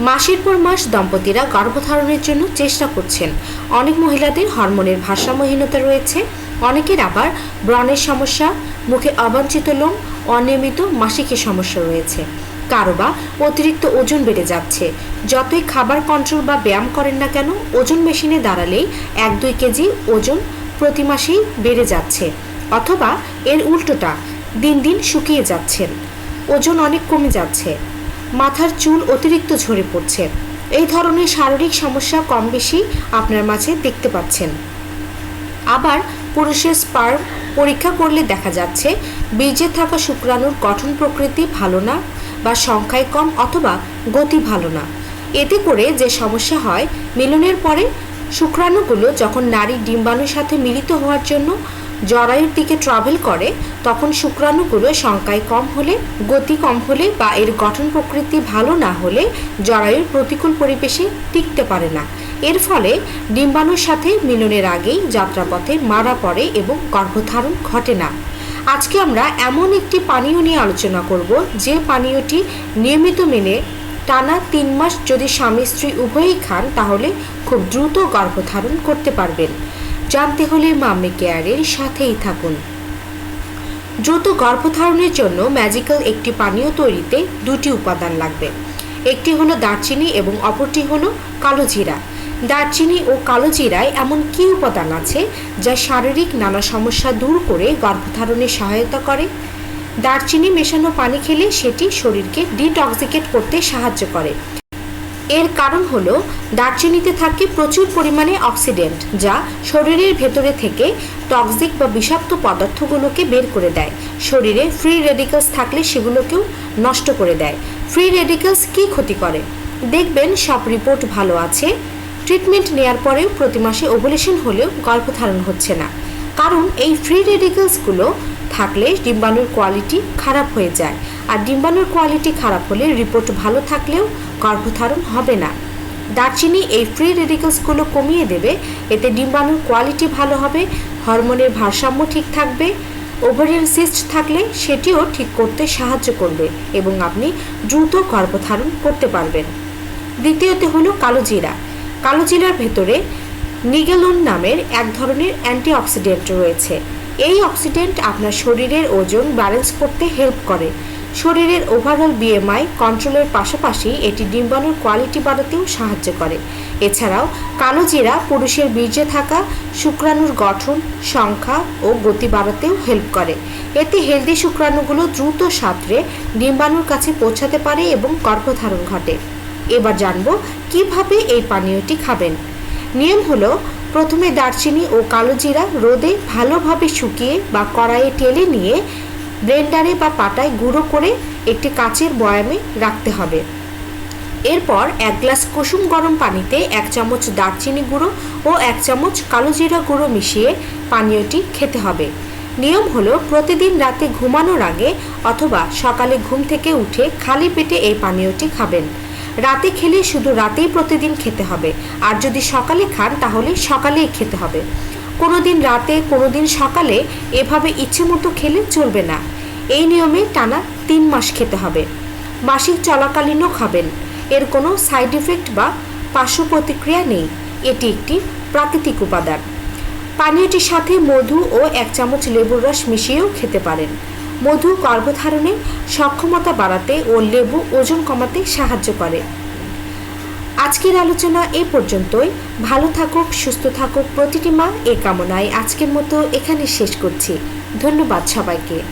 মাসের পর মাস দম্পতিরা গর্ভধারণের জন্য চেষ্টা করছেন। অনেক মহিলাদের হরমোনের ভারসাম্যহীনতা রয়েছে, অনেকের আবার ব্রণের সমস্যা, মুখে অবাঞ্ছিত লোম, অনিয়মিত মাসিকের সমস্যা রয়েছে। কারও বা অতিরিক্ত ওজন বেড়ে যাচ্ছে। যতই খাবার কন্ট্রোল বা ব্যায়াম করেন না কেন, ওজন মেশিনে দাঁড়ালেই এক দুই কেজি ওজন প্রতি মাসেই বেড়ে যাচ্ছে, অথবা এর উল্টোটা দিন দিন শুকিয়ে যাচ্ছেন। ওজন অনেক কমে যাচ্ছে। মাথার চুল অতিরিক্ত ঝরে পড়ছে। এই ধরনের শারীরিক সমস্যা কম বেশি আপনার মাঝে দেখতে পাচ্ছেন। আবার পুরুষের স্পার্ম পরীক্ষা করলে দেখা যাচ্ছে বীজে থাকা শুক্রাণুর গঠন প্রকৃতি ভালো না বা সংখ্যায় কম অথবা গতি ভালো না। এতে করে যে সমস্যা হয়, মিলনের পরে শুক্রাণুগুলো যখন নারীর ডিম্বাণুর সাথে মিলিত হওয়ার জন্য জরায়ুর দিকে ট্রাভেল করে, তখন শুক্রাণুগুলো সংখ্যায় কম হলে, গতি কম হলে বা এর গঠন প্রকৃতি ভালো না হলে জরায়ুর প্রতিকূল পরিবেশে টিকতে পারে না। এর ফলে ডিম্বাণুর সাথে মিলনের আগেই যাত্রাপথে মারা পড়ে এবং গর্ভধারণ ঘটে না। আজকে আমরা এমন একটি পানীয় নিয়ে আলোচনা করব, যে পানীয়টি নিয়মিত মেনে টানা তিন মাস যদি স্বামী স্ত্রী উভয়ই খান, তাহলে খুব দ্রুত গর্ভধারণ করতে পারবেন। জানতে হলে মাম্মি কেয়ারের সাথেই থাকুন। দ্রুত গর্ভধারণের জন্য ম্যাজিক্যাল একটি পানীয় তৈরিতে দুটি উপাদান লাগবে। একটি হলো দারচিনি এবং অপরটি হলো কালো জিরা। দারচিনি ও কালো জিরায় এমন কী উপাদান আছে যা শারীরিক নানা সমস্যা দূর করে গর্ভধারণে সহায়তা করে? দারচিনি মেশানো পানি খেলে সেটি শরীরকে ডিটক্সিকেট করতে সাহায্য করে। এর কারণ হল দারচিনিতে থাকে প্রচুর পরিমাণে অক্সিডেন্ট, যা শরীরের ভেতরে থেকে টক্সিক বা বিষাক্ত পদার্থগুলোকে বের করে দেয়। শরীরে ফ্রি রেডিকালস থাকলে সেগুলোকেও নষ্ট করে দেয়। ফ্রি রেডিকালস কী ক্ষতি করে? দেখবেন, সব রিপোর্ট ভালো আছে। ট্রিটমেন্ট নেয়ার পরেও প্রতি মাসে ওভুলেশন হলেও গর্ভধারণ হচ্ছে না। কারণ এই ফ্রি রেডিকালসগুলো থাকলে ডিম্বাণুর কোয়ালিটি খারাপ হয়ে যায়। আর ডিম্বাণুর কোয়ালিটি খারাপ হলে রিপোর্ট ভালো থাকলেও গর্ভধারণ হবে না। দারচিনি এই ফ্রি রেডিকালসগুলো কমিয়ে দেবে, এতে ডিম্বাণুর কোয়ালিটি ভালো হবে, হরমোনের ভারসাম্য ঠিক থাকবে ওভারিয়ান সিস্ট থাকলে সেটিও ঠিক করতে সাহায্য করবে এবং আপনি দ্রুত গর্ভধারণ করতে পারবেন। দ্বিতীয়ত হলো কালো জিরা কালো জিরার ভেতরে নিগেলন নামের এক ধরনের অ্যান্টিঅক্সিডেন্ট রয়েছে। এই অক্সিডেন্ট আপনার শরীরের ওজন ব্যালেন্স করতে হেল্প করে। শরীরের ওভারঅল বিএমআই কন্ট্রোলের পাশাপাশি এটি ডিম্বাণুর কোয়ালিটি বাড়াতেও সাহায্য করে। এছাড়াও কালো জিরা পুরুষের বীর্যে থাকা, শুক্রাণুর গঠন, সংখ্যা ও গতি বাড়াতেও হেল্প করে। এতে হেলদি শুক্রাণুগুলো দ্রুত সাঁতরে ডিম্বাণুর কাছে পৌঁছাতে পারে এবং গর্ভধারণ ঘটে। এবার জানব কীভাবে এই পানীয়টি খাবেন। নিয়ম হলো, প্রথমে দারচিনি ও কালো জিরা রোদে ভালোভাবে শুকিয়ে বা কড়াইয়ে টেলে নিয়ে ব্লেন্ডারে বা পাটায় গুঁড়ো করে একটি কাচের বয়ামে রাখতে হবে। এরপর এক গ্লাস কুসুম গরম পানিতে এক চামচ দারচিনি গুঁড়ো ও এক চামচ কালো জিরা গুঁড়ো মিশিয়ে পানীয়টি খেতে হবে। নিয়ম হলো প্রতিদিন রাতে ঘুমানোর আগে অথবা সকালে ঘুম থেকে উঠে খালি পেটে এই পানীয়টি খাবেন। রাতে খেলে শুধু রাতেই প্রতিদিন খেতে হবে। আর যদি সকালে খান, তাহলে সকালেই খেতে হবে। কোনো দিন রাতে কোনো দিন সকালে এভাবে ইচ্ছে মতো খেলে চলবে না। এই নিয়মে টানা তিন মাস খেতে হবে। মাসিক চলাকালীনও খাবেন। এর কোনো সাইড ইফেক্ট বা পার্শ্ব প্রতিক্রিয়া নেই। এটি একটি প্রাকৃতিক উপাদান। পানীয়টির সাথে মধু ও এক চামচ লেবুর রস মিশিয়েও খেতে পারেন। মধু গর্ভধারণে সক্ষমতা বাড়াতে ও লেবু ওজন কমাতে সাহায্য করে। আজকের আলোচনা এ পর্যন্তই। ভালো থাকুক, সুস্থ থাকুক প্রতিটি মা। এ কামনায় আজকের মতো এখানে শেষ করছি। ধন্যবাদ সবাইকে।